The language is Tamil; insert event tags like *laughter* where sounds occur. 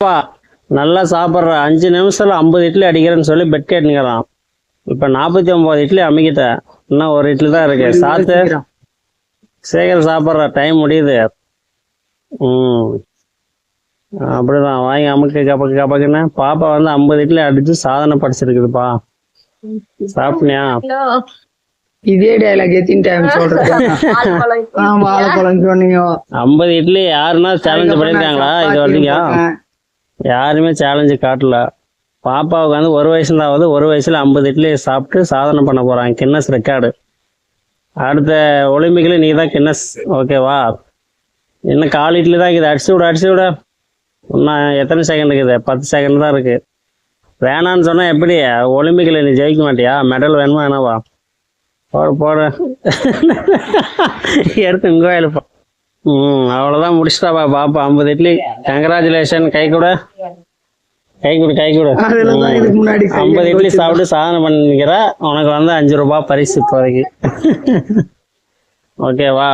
அப்பா நல்லா சாப்பிட்ற. அஞ்சு நிமிஷத்துல ஐம்பது இட்லி அடிக்கிறேன்னு சொல்லி பெட் கேட்டுங்கிறான் இப்போ நாற்பத்தி ஒம்பது இட்லி அமைக்கிட்டேன் இன்னும் ஒரு இட்லி தான் இருக்கு. சாத்து சீக்கிரம் சாப்பிட்ற. டைம் முடியுது. ம். அப்படிதான். வாங்கி அமுக்கு கப்பக்கு கப்பக்குன்னு பாப்பா வந்து ஐம்பது இட்லி அடிச்சு சாதனை படிச்சிருக்குதுப்பா. சாப்பிட்டியா? இதே டைலாக் எத்தனை டைம் சொல்றது ஆ, வாழைப்பழம். சொன்னீங்க. ஐம்பது இட்லி யாருன்னா சேலஞ்சு பண்ணியிருக்காங்களா? இது வரைக்கும்? யாருமே சேலஞ்சு காட்டல. பாப்பாவுக்கு வந்து ஒரு வயசுல ஆகுது ஒரு வயசில் ஐம்பது இட்லி சாப்பிட்டு சாதனை பண்ண போகிறாங்க கின்னஸ் ரெக்கார்டு அடுத்த ஒலிம்பிக்கில் நீ தான் கின்னஸ் ஓகேவா இன்னும் கால் இட்லி தான் இருக்குது. அடிச்சு விட அடிச்சு விட. இன்னும் எத்தனை செகண்ட் இருக்குது? பத்து செகண்ட் தான் இருக்குது வேணான்னு சொன்னால் எப்படி? ஒலிம்பிக்கில் நீ ஜெயிக்க மாட்டியா? மெடல் வேணுமா வேணாவா போட போட. எடுத்து இங்கே ம் அவ்வளோதான் முடிச்சிட்டாப்பா பாப்பா. ஐம்பது இட்லி. கங்க்ராச்சுலேஷன் கை கூட. கை கொடு கை கொடு. ஐம்பது இட்லி சாப்பிட்டு சாதனை பண்ணிக்கிற. உனக்கு வந்து அஞ்சு ரூபாய் பரிசு இப்போதைக்கு. *laughs* ஓகேவா?